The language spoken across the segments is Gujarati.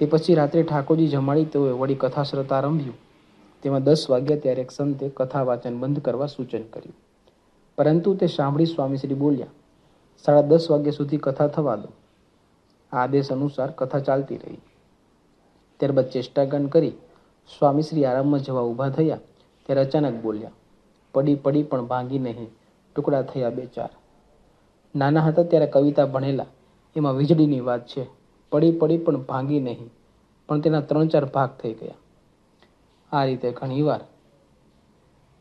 તે પછી રાત્રે ઠાકોરજી જમાડી તેઓએ વળી કથા શ્રત આરંભ્યું. તેમાં દસ વાગ્યા ત્યારે એક સંતે કથા વાચન બંધ કરવા સૂચન કર્યું. પરંતુ તે સાંભળી સ્વામીશ્રી બોલ્યા, સાડા દસ વાગ્યા સુધી કથા થવા દો. આ આદેશ અનુસાર કથા ચાલતી રહી. ત્યારબાદ ચેષ્ટાગણ કરી સ્વામીશ્રી આરામમાં જવા ઊભા થયા. ત્યારે અચાનક બોલ્યા, પડી પડી પણ ભાંગી નહીં, ટુકડા થયા બે ચાર. નાના હતા ત્યારે કવિતા ભણેલા. એમાં વીજળીની વાત છે. પડી પડી પણ ભાંગી નહીં. પણ તેના ત્રણ ચાર ભાગ થઈ ગયા. આ રીતે ઘણીવાર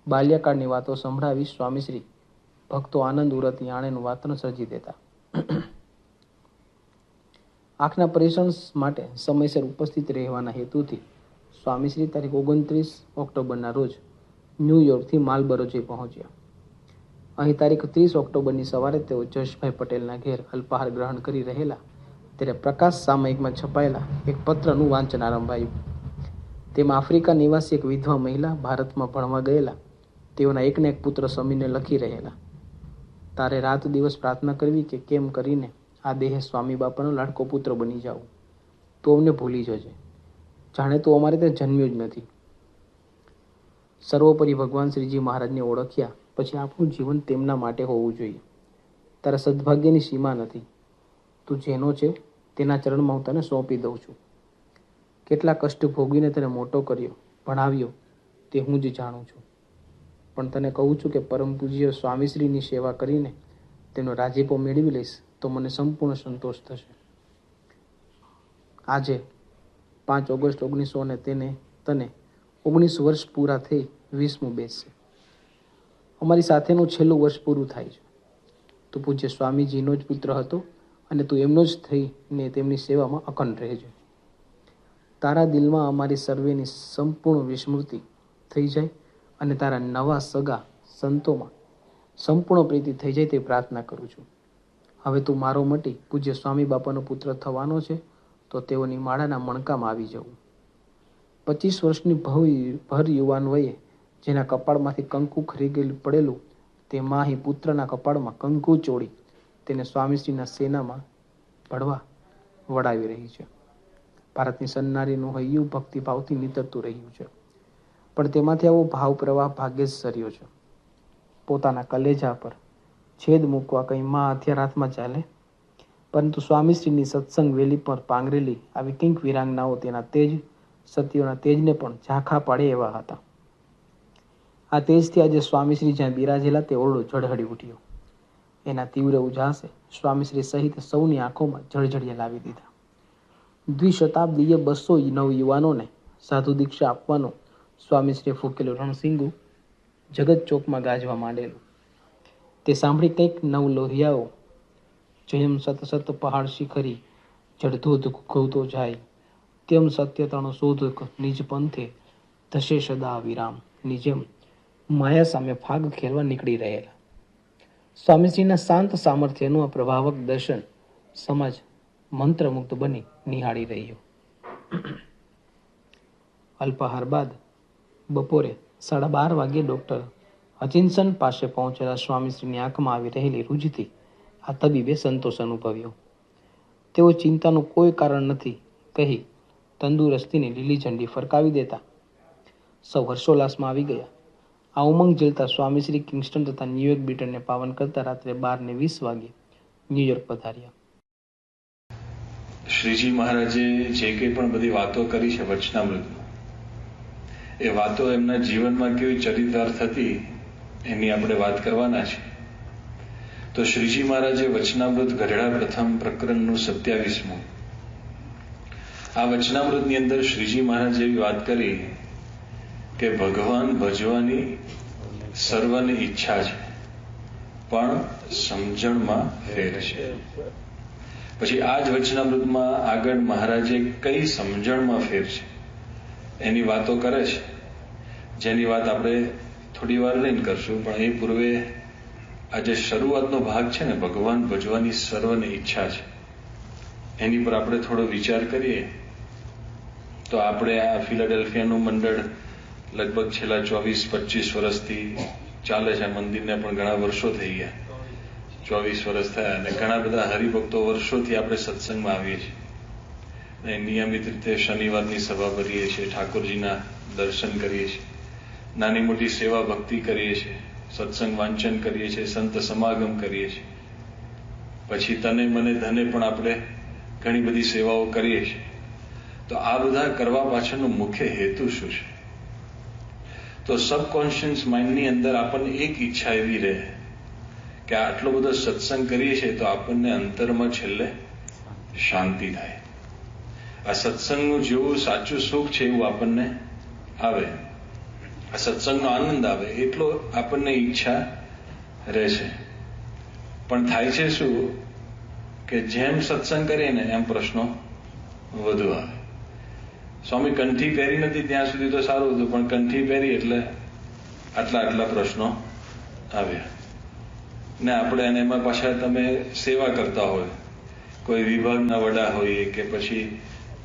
બાલ્યકાળની વાતો સંભળાવી સ્વામીશ્રી ભક્તો આનંદ ઉરતી આણેનું વાતન સર્જી દેતા. આંખના પરીક્ષણ માટે સમયસર ઉપસ્થિત રહેવાના હેતુથી સ્વામીશ્રી તારીખ ઓગણત્રીસ ઓક્ટોબરના રોજ ન્યૂયોર્કથી માલબરોજે પહોંચ્યા. અહીં તારીખ ત્રીસ ઓક્ટોબરની સવારે તેઓ જશભાઈ પટેલના ઘેર અલ્પાહાર ગ્રહણ કરી રહેલા ત્યારે પ્રકાશ સામયિકમાં છપાયેલા એક પત્રનું વાંચન આરંભાયું તેમાં આફ્રિકા નિવાસી એક વિધવા મહિલા ભારતમાં ભણવા ગયેલા. તેઓના એકને એક પુત્ર સમીરને લખી રહેલા. તારે રાત દિવસ પ્રાર્થના કરવી કે કેમ કરીને આ દેહે સ્વામી બાપાનો લાડકો પુત્ર બની જાઉં તો અમને ભૂલી જજે. જાણે તો અમારે ત્યાં જન્મ્યું જ નથી. સર્વોપરી ભગવાન શ્રીજી મહારાજને ઓળખ્યા પછી આપણું જીવન તેમના માટે હોવું જોઈએ. તારા સદભાગ્યની સીમા નથી. તું જેનો છે તેના ચરણમાં હું તને સોંપી દઉં છું. કેટલા કષ્ટ ભોગવીને તને મોટો કર્યો, ભણાવ્યો, તે હું જ જાણું છું. પણ તને કહું છું કે પરમ પૂજ્ય સ્વામીશ્રીની સેવા કરીને તેનો રાજીપો મેળવી લઈશ, તો મને સંપૂર્ણ સંતોષ થશે. આજે પાંચ ઓગસ્ટ ઓગણીસો ને તેને તને ઓગણીસ વર્ષ પૂરા થઈ વીસમું બેસશે. અમારી સાથેનું છેલ્લું વર્ષ પૂરું થાય છે. તું પૂજ્ય સ્વામીજીનો જ પુત્ર હતો. અને તું એમનો જ થઈને તેમની સેવામાં અખંડ રહેજે. તારા દિલમાં અમારી સર્વેની સંપૂર્ણ વિસ્મૃતિ થઈ જાય અને તારા નવા સગા સંતોમાં સંપૂર્ણ પ્રીતિ થઈ જાય તે પ્રાર્થના કરું છું. હવે તું મારો મટી પૂજ્ય સ્વામી બાપાનો પુત્ર થવાનો છે, તો તેઓની માળાના મણકામાં આવી જવું. પચીસ વર્ષની ભવ ભર યુવાન વયે જેના કપાળમાંથી કંકુ ખરી ગયેલું પડેલું, તે માહી પુત્રના કપાળમાં કંકુ ચોળી તેને સ્વામીશ્રીના સેનામાં ભળવા વડાવી રહી છે. ભારતની સન્નારીનું હૈયું ભક્તિભાવથી નીતરતું રહ્યું છે. પણ તેમાંથી આવો ભાવ પ્રવાહ ભાગ્યે જ સર્યો છે. પોતાના કલેજા પર છેદ મૂકવા કંઈ માં હથિયાર હાથમાં ચાલે? પરંતુ સ્વામીશ્રીની સત્સંગ વેલી પર પાંગરેલી આવી કિંક વિરાંગનાઓ તેના તેજ સતીઓના તેજને પણ ઝાંખા પાડે એવા હતા. આ તેજથી આજે સ્વામીશ્રી જ્યાં બિરાજેલા તે ઓરડો ઝળહળી ઉઠ્યો. એના તીવ્ર ઉજાસે સ્વામીશ્રી સહિત સૌની આંખોમાં જળજળિયા લાવી દીધા. દ્વિશતાબ્દીય બસો નવ યુવાનોને સાધુ દીક્ષા આપવાનો સ્વામીશ્રીએ ફૂંકેલું રણસિંગુ જગત ચોકમાં ગાજવા માંડેલું. તે સાંભળી કંઈક નવ લોહિયાઓ જેમ સત સત પહાડ શિખરી જડધોધ ઘૂઘવતો જાય. તેમ સત્યતાનો શોધક નિજ પંથે ધશે સદા વિરામ. જેમ માયા સામે ફાગ ખેલવા નીકળી રહેલા. સ્વામીજીના શાંત સામર્થ્યનું આ પ્રભાવક દર્શન સમાજ મંત્રમુગ્ધ બની નિહાળી રહ્યો. અલ્પાહાર બાદ બપોરે સાડા બાર વાગ્યે ડૉક્ટર હચિન્સન પાસે પહોંચેલા સ્વામીશ્રીની આંખમાં આવી રહેલી રૂજથી આ તબીબે સંતોષ અનુભવ્યો. તેઓ ચિંતાનું કોઈ કારણ નથી કહી તંદુરસ્તીની લીલી ઝંડી ફરકાવી દેતા સૌ હર્ષોલ્લાસમાં આવી ગયા. આ ઉમંગ ઝીલતા સ્વામીશ્રી કિંગસ્ટન તથા ન્યુયોર્ક બ્રિટનને પાવન કરતા રાત્રે બાર ને વીસ વાગે ન્યુયોર્ક પધાર્યા. શ્રીજી મહારાજે જે કંઈ પણ બધી વાતો કરી છે વચનામૃતમાં, એ વાતો એમના જીવનમાં કેવી ચરિતાર્થ હતી, એની આપણે વાત કરવાના છે. તો શ્રીજી મહારાજે વચનામૃત ગઢડા પ્રથમ પ્રકરણનું સત્યાવીસમું. આ વચનામૃતની અંદર શ્રીજી મહારાજે એવી વાત કરી કે ભગવાન ભજવાની સર્વની ઈચ્છા છે, પણ સમજણમાં ફેર છે. પછી આ જ વચનામૃતમાં આગળ મહારાજે કઈ સમજણમાં ફેર છે? એની વાતો કરે છે. જેની વાત આપણે થોડી વાર લઈને કરશું, પણ એ પૂર્વે આ જે શરૂઆતનો ભાગ છે ને, ભગવાન ભજવાની સર્વની ઈચ્છા છે. એની પર આપણે થોડો વિચાર કરીએ, તો આપણે આ ફિલાડેલ્ફિયાનું મંડળ લગભગ છેલ્લા ચોવીસ, પચીસ વર્ષથી ચાલે છે. મંદિરને પણ ઘણા વર્ષો થઈ ગયા. ચોવીસ વર્ષ થયા અને ઘણા બધા હરિભક્તો વર્ષોથી આપણે સત્સંગમાં આવીએ છીએ. નિયમિત રીતે શનિવારની સભા ભરીએ છીએ, ઠાકોરજીના દર્શન કરીએ છીએ. નાની મોટી સેવા ભક્તિ કરીએ છીએ. સત્સંગ વાંચન કરીએ છીએ, સંત સમાગમ કરીએ છીએ. પછી તને મને ધને પણ આપણે ઘણી બધી સેવાઓ કરીએ છીએ. તો આ બધા કરવા પાછળનો મુખ્ય હેતુ શું છે? તો સબકોન્શિયસ માઇન્ડની અંદર આપણને એક ઈચ્છા એવી રહે કે આટલો બધો સત્સંગ કરીએ છીએ તો આપણને અંતરમાં છેલ્લે શાંતિ થાય. આ સત્સંગનું જેવું સાચું સુખ છે એવું આપણને આવે. આ સત્સંગનો આનંદ આવે, એટલો આપણને ઈચ્છા રહે છે પણ થાય છે શું? કે જેમ સત્સંગ કરીએ ને એમ પ્રશ્નો વધુ આવે. સ્વામી કંઠી પહેરી નથી ત્યાં સુધી તો સારું હતું, પણ કંઠી પહેરી એટલે આટલા આટલા પ્રશ્નો આવ્યા. ને આપણે અને એમાં પાછા તમે સેવા કરતા હોય, કોઈ વિભાગના વડા હોઈએ કે પછી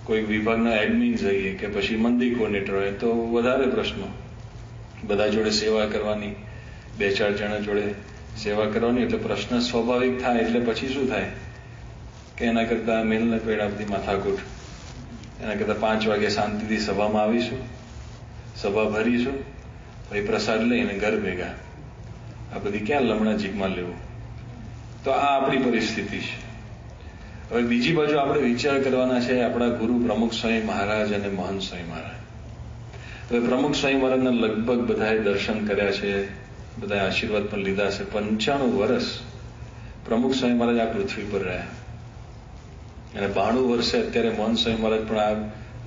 કોઈ વિભાગના એડમિન હોઈએ કે પછી મંદિર કોર્ડિનેટર હોય, તો વધારે પ્રશ્નો. બધા જોડે સેવા કરવાની, બે ચાર જણા જોડે સેવા કરવાની, એટલે પ્રશ્ન સ્વાભાવિક થાય, એટલે પછી શું થાય? કે એના કરતા મેલને પેડ આપતી માથાકૂટ. એના કરતાં પાંચ વાગે શાંતિથી સભામાં આવીશું, સભા ભરીશું, પછી પ્રસાદ લઈને ઘર ભેગા. આ બધી ક્યાં લમણા જીકમાં લેવું? તો આ આપણી પરિસ્થિતિ છે. હવે બીજી બાજુ આપણે વિચાર કરવાના છે આપણા ગુરુ પ્રમુખ સ્વામી મહારાજ અને મહંત સ્વામી મહારાજ. હવે પ્રમુખ સ્વામી મહારાજના લગભગ બધાએ દર્શન કર્યા છે, બધાએ આશીર્વાદ પણ લીધા છે. પંચાણું વર્ષ પ્રમુખ સ્વામી મહારાજ આ પૃથ્વી પર રહ્યા. અને બાણું વર્ષે અત્યારે મન સ્વામી મહારાજ પણ આ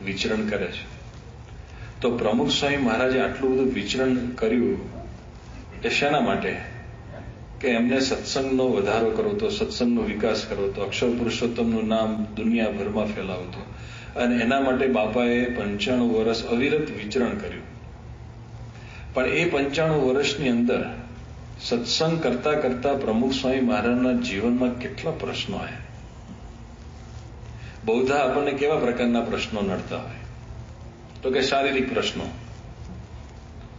વિચરણ કરે છે. તો પ્રમુખ સ્વામી મહારાજે આટલું બધું વિચરણ કર્યું એ શેના માટે? કે એમને સત્સંગનો વધારો કરવો તો સત્સંગનો વિકાસ કરવો તો અક્ષર પુરુષોત્તમનું નામ દુનિયાભરમાં ફેલાવતું. અને એના માટે બાપાએ પંચાણું વર્ષ અવિરત વિચરણ કર્યું. પણ એ પંચાણું વર્ષની અંદર સત્સંગ કરતા કરતા પ્રમુખ સ્વામી મહારાજના જીવનમાં કેટલા પ્રશ્નો આવ્યા? બૌદ્ધા આપણને કેવા પ્રકારના પ્રશ્નો નડતા હોય? તો કે શારીરિક પ્રશ્નો.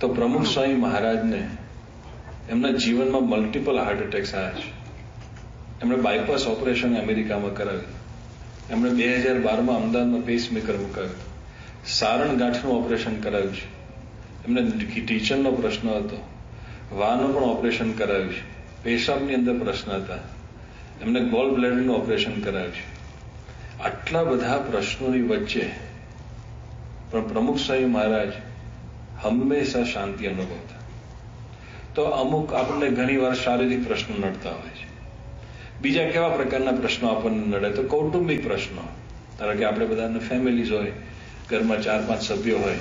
તો પ્રમુખ સ્વામી મહારાજને એમના જીવનમાં મલ્ટિપલ હાર્ટ એટેક્સ આવ્યા છે. એમણે બાયપાસ ઓપરેશન અમેરિકામાં કરાવ્યું. એમણે બે હજાર બારમાં અમદાવાદમાં પેસમેકર મુકાવ્યું. સારણ ગાંઠનું ઓપરેશન કરાવ્યું છે. એમને ટીચરનો પ્રશ્ન હતો. વાનું પણ ઓપરેશન કરાવ્યું છે. પેશાબની અંદર પ્રશ્ન હતા. એમને ગોલ બ્લેડરનું ઓપરેશન કરાવ્યું છે. આટલા બધા પ્રશ્નોની વચ્ચે પણ પ્રમુખ સ્વામી મહારાજ હંમેશા શાંતિ અનુભવતા. તો અમુક આપણને ઘણી વાર શારીરિક પ્રશ્નો નડતા હોય છે. બીજા કેવા પ્રકારના પ્રશ્નો આપણને નડે? તો કૌટુંબિક પ્રશ્નો. ધારો કે આપણે બધાને ફેમિલીઝ હોય, ઘરમાં ચાર પાંચ સભ્યો હોય,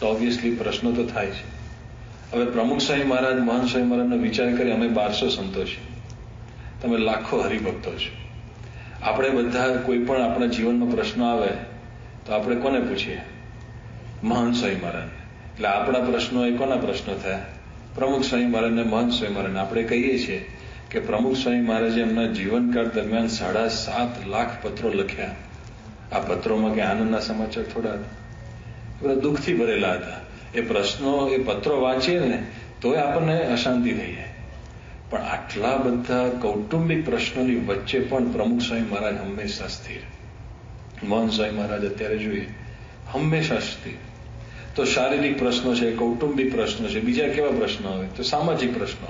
તો ઓબ્વિયસલી પ્રશ્નો તો થાય છે. હવે પ્રમુખ સ્વામી મહારાજ, મહાન સ્વામી મહારાજનો વિચાર કરી અમે બારસો સંતો છીએ. તમે લાખો હરિભક્તો છો. આપણે બધા કોઈ પણ આપણા જીવનમાં પ્રશ્ન આવે, તો આપણે કોને પૂછીએ? મહાન સ્વામી મહારાજ એટલે આપણા પ્રશ્નો એ કોના પ્રશ્નો થયા? પ્રમુખ સ્વામી મહારાજને મહંત સ્વામી મહારાજને આપણે કહીએ છીએ કે પ્રમુખ સ્વામી મહારાજે એમના જીવનકાળ દરમિયાન સાડા સાત લાખ પત્રો લખ્યા. આ પત્રોમાં કે આનંદના સમાચાર થોડા હતા. બધા દુઃખથી ભરેલા હતા. એ પ્રશ્નો, એ પત્રો વાંચીએ ને, તોય આપણને અશાંતિ થઈ જાય. પણ આટલા બધા કૌટુંબિક પ્રશ્નોની વચ્ચે પણ પ્રમુખ સ્વામી મહારાજ હંમેશા સ્થિર. મોહન સ્વામી મહારાજ અત્યારે જોઈએ, હંમેશા સ્થિર. તો શારીરિક પ્રશ્નો છે, કૌટુંબિક પ્રશ્નો છે, બીજા કેવા પ્રશ્નો હોય તો સામાજિક પ્રશ્નો.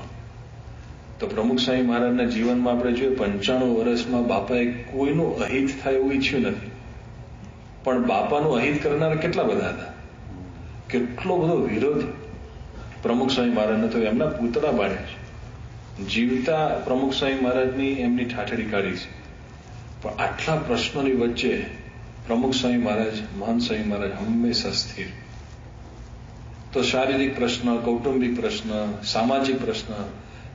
તો પ્રમુખ સ્વામી મહારાજના જીવનમાં આપણે જોઈએ, પંચાણું વર્ષમાં બાપાએ કોઈનું અહિત થાય એવું ઈચ્છ્યું નથી. પણ બાપાનું અહિત કરનારા કેટલા બધા હતા? કેટલો બધો વિરોધ. પ્રમુખ સ્વામી મહારાજને તો એમના પૂતળા બાળ્યા છે. જીવતા પ્રમુખ સ્વામી મહારાજની એમની ઠાઠડી કાઢી છે. પણ આટલા પ્રશ્નોની વચ્ચે પ્રમુખ સ્વામી મહારાજ, મહાન સ્વામી મહારાજ હંમેશા સ્થિર. તો શારીરિક પ્રશ્ન, કૌટુંબિક પ્રશ્ન, સામાજિક પ્રશ્ન,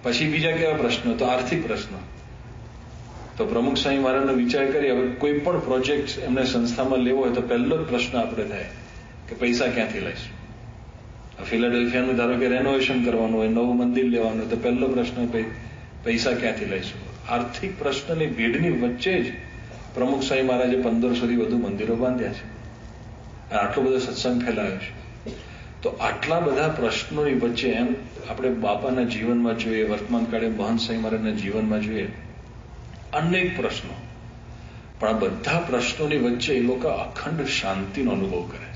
પછી બીજા કેવા પ્રશ્ન? તો આર્થિક પ્રશ્ન. તો પ્રમુખ સ્વામી મહારાજનો વિચાર કરી, હવે કોઈ પણ પ્રોજેક્ટ એમને સંસ્થામાં લેવો હોય તો પહેલો જ પ્રશ્ન આપણે થાય કે પૈસા ક્યાંથી લઈશું? ફિલાડેલ્ફિયાનું ધારો કે રેનોવેશન કરવાનું હોય, નવું મંદિર લેવાનું તો પહેલો પ્રશ્ન પૈસા ક્યાંથી લઈશું? આર્થિક પ્રશ્નની ભીડની વચ્ચે જ પ્રમુખ સ્વામી મહારાજે પંદરસોથી વધુ મંદિરો બાંધ્યા છે. આટલો બધો સત્સંગ ફેલાયો છે. તો આટલા બધા પ્રશ્નોની વચ્ચે એમ આપણે બાપાના જીવનમાં જોઈએ, વર્તમાન કાળે મહંત સ્વામી મહારાજના જીવનમાં જોઈએ, અનેક પ્રશ્નો. પણ આ બધા પ્રશ્નોની વચ્ચે એ લોકો અખંડ શાંતિનો અનુભવ કરે.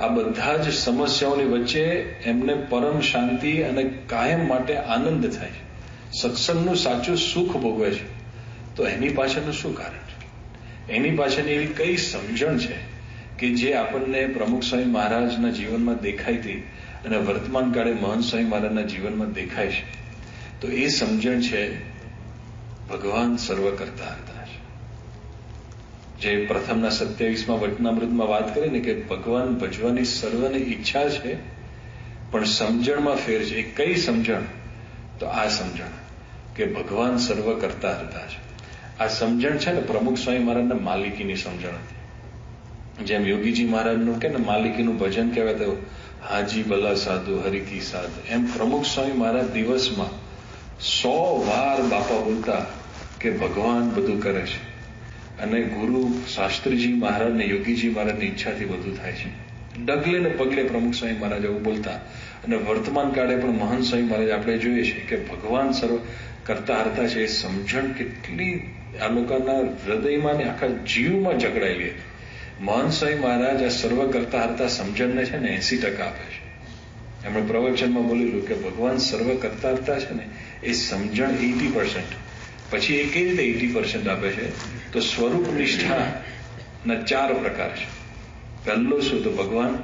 આ બધા જ સમસ્યાઓની વચ્ચે એમને પરમ શાંતિ અને કાયમ માટે આનંદ થાય છે. સત્સંગનું સાચું સુખ ભોગવે છે. તો એની પાછળનું શું કારણ છે? એની પાછળની એવી કઈ સમજણ છે કે જે આપણને પ્રમુખ સ્વામી મહારાજના જીવનમાં દેખાઈ હતી અને વર્તમાન કાળે મહંત સ્વામી મહારાજના જીવનમાં દેખાય છે? તો એ સમજણ છે ભગવાન સર્વ કરતા હતા. જે પ્રથમના સત્યાવીસમાં વટનામૃતમાં વાત કરી ને કે ભગવાન ભજવાની સર્વની ઈચ્છા છે, પણ સમજણમાં ફેર છે. કઈ સમજણ? તો આ સમજણ કે ભગવાન સર્વ કરતા હતા છે આ સમજણ છે ને પ્રમુખ સ્વામી મહારાજને માલિકીની સમજણ હતી. જેમ યોગીજી મહારાજનું કે ને માલિકીનું ભજન કહેવાય તો હાજી ભલા સાધુ, હરિકી સાધુ. એમ પ્રમુખ સ્વામી મહારાજ દિવસમાં સો વાર બાપા બોલતા કે ભગવાન બધું કરે છે. અને ગુરુ શાસ્ત્રીજી મહારાજ ને યોગીજી મહારાજની ઈચ્છાથી બધું થાય છે. ડગલે ને પગલે પ્રમુખ સ્વામી મહારાજ આવું બોલતા. અને વર્તમાન કાળે પણ મહાન સ્વામી મહારાજ આપણે જોઈએ છીએ કે ભગવાન સર્વ કરતા હરતા છે. એ સમજણ કેટલી આ લોકોના હૃદયમાં ને આખા જીવમાં જકડાયેલી હતી. મહાન સ્વામી મહારાજ આ સર્વ કરતા હરતા સમજણને છે ને એસી ટકા આપે છે. એમણે પ્રવચનમાં બોલેલું કે ભગવાન સર્વ કરતા હરતા છે ને એ સમજણ એટી પર્સન્ટ. પછી એ કેવી રીતે એટી પર્સન્ટ આપે છે? તો સ્વરૂપ નિષ્ઠા ના ચાર પ્રકાર છે. પહેલો શું તો ભગવાન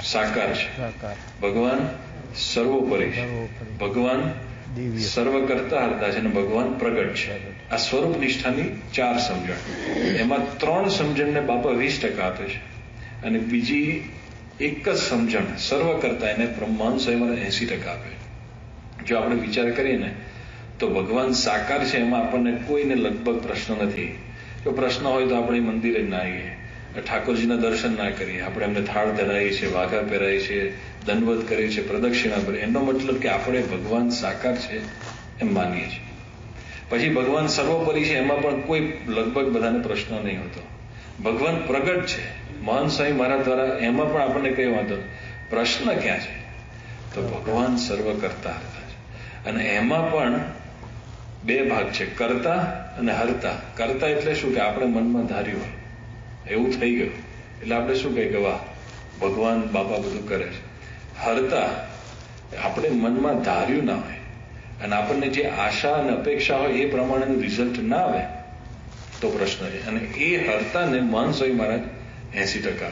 સાકાર છે. ભગવાન સર્વોપરી છે. ભગવાન સર્વ કરતા હરતા છે અને ભગવાન પ્રગટ છે. આ સ્વરૂપ નિષ્ઠાની ચાર સમજણ. એમાં ત્રણ સમજણને બાપા વીસ ટકા આપે છે. અને બીજી એક જ સમજણ સર્વ કરતા એને બ્રહ્માંડ સ્વયં એસી ટકા આપે છે. જો આપણે વિચાર કરીએ ને તો ભગવાન સાકાર છે એમાં આપણને કોઈને લગભગ પ્રશ્ન નથી. જો પ્રશ્ન હોય તો આપણે મંદિરે ના આવીએ ઠાકોરજીના દર્શન ના કરીએ. આપણે એમને થાળ ધરાવીએ છીએ, વાઘા પહેરાવીએ છીએ દંડવત કરીએ છીએ, પ્રદક્ષિણા કરીએ. એનો મતલબ કે આપણે ભગવાન સાકાર છે એમ માનીએ છીએ. પછી ભગવાન સર્વોપરી છે એમાં પણ કોઈ લગભગ બધાને પ્રશ્ન નહીં હોતો. ભગવાન પ્રગટ છે. મહાન સ્વામી મહારાજ દ્વારા એમાં પણ આપણને કઈ વાંધો પ્રશ્ન ક્યાં છે? તો ભગવાન સર્વ કરતા હતા. અને એમાં પણ બે ભાગ છે, કરતા અને હરતા. કરતા એટલે શું કે આપણે મનમાં ધાર્યું હોય. એવું થઈ ગયું. એટલે આપણે શું કહીએ કે વાહ, ભગવાન બાપા બધું કરે છે. હરતા આપણે મનમાં ધાર્યું ના હોય. અને આપણને જે આશા અને અપેક્ષા હોય એ પ્રમાણેનું રિઝલ્ટ ના આવે, તો પ્રશ્ન છે. અને એ હરતાને મહાન સ્વામી મહારાજ એસી ટકા